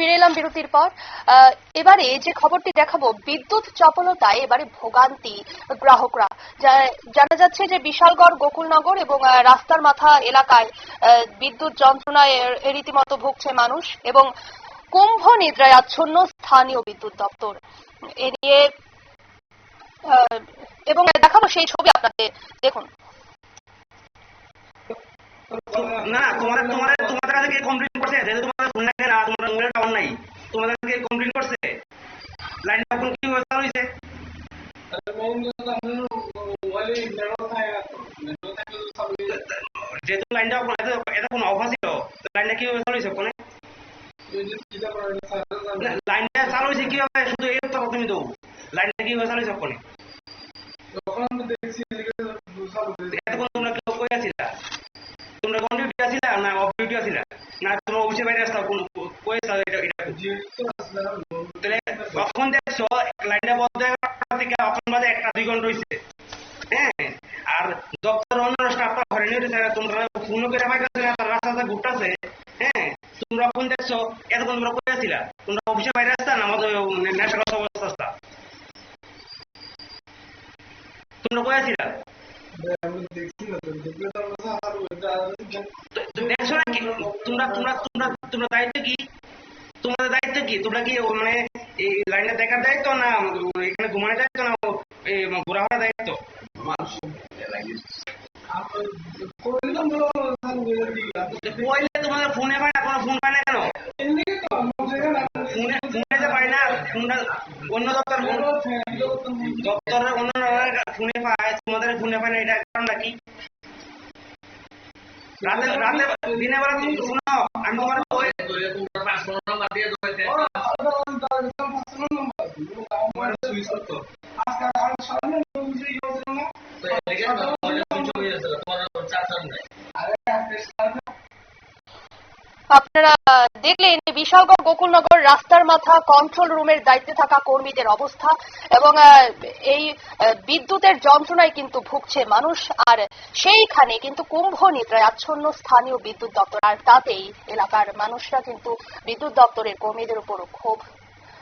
ফিরে এলাম বিরতির পর। এবারে যে খবরটি দেখাবো, বিদ্যুৎ চপলতায় এবারে ভোগান্তি গ্রাহকরা। জানা যাচ্ছে যে বিশালগড়, গোকুলনগর এবং রাস্তার মাথা এলাকায় বিদ্যুৎ যন্ত্রণায় রীতিমতো ভুগছে মানুষ এবং কুম্ভ নিদ্রায় আচ্ছন্ন স্থানীয় বিদ্যুৎ দপ্তর। এ নিয়ে এবং দেখাবো সেই ছবি আপনাদের। দেখুন। না, তোমাদের তোমাদের তোমাদের কাছে কমপ্লেন করছে, যেহেতু তোমাদের ফোন লাগে না তোমাদের মোবাইল টাওয়ার নাই কাছে কমপ্লেন করছে? লাইন এখন কি চালু হয়েছে? যেহেতু লাইনটা এত এত কোনো অফার ছিল লাইনটা কি চালু হয়েছে ফোনে লাইনটা চালু হয়েছে কীভাবে? শুধু এই তো তুমি তো লাইনটা কি চালু হয়েছে ফোনে এতক্ষণ তোমরা কেউ কই আছিলা তোমরা কোন ডিউটি আছিলা না অফ ডিউটি আছিলা না তোমরা অফিসে বাইরে আসতাম কোন কই আসতাম এটা এটা তাহলে কখন দেখছ লাইনটা বন্ধ হয়ে যাওয়ার থেকে একটা হ্যাঁ? আর ঘরে নিয়ে উঠেছে তোমরা ফোন করে আমার কাছে রাস্তাতে ঘুরতেছে। হ্যাঁ? তোমরা ফোন দেখছ তোমরা তোমরা অফিসে বাইরে আসতা না আমাদের ন্যাশনাল অবস্থা আসতা? তোমরা তোমরা তোমরা তোমরা তোমরা দায়িত্ব কি? তোমাদের দায়িত্ব কি? তোমরা কি মানে এই লাইনে দেখার দায়িত্ব না? এখানে ঘুমানোর দায়িত্ব না? ঘোরা হওয়ার দায়িত্ব? দপ্তর দপ্তরের অন্য পায়, তোমাদের ফোনে পায় না, এটা কারণটা কি রাতে রাতে দিনে বেলা শুনো, আমি আপনারা দেখলেন বিশালগড় গোকুলনগর রাস্তার মাথা কন্ট্রোল রুমের দায়িত্বে থাকা কর্মীদের অবস্থা এবং আহ, এই বিদ্যুতের যন্ত্রণায় কিন্তু ভুগছে মানুষ। আর সেইখানে কিন্তু কুম্ভ নিদ্রায় আচ্ছন্ন স্থানীয় বিদ্যুৎ দপ্তর। আর তাতেই এলাকার মানুষরা কিন্তু বিদ্যুৎ দপ্তরের কর্মীদের উপর ক্ষোভ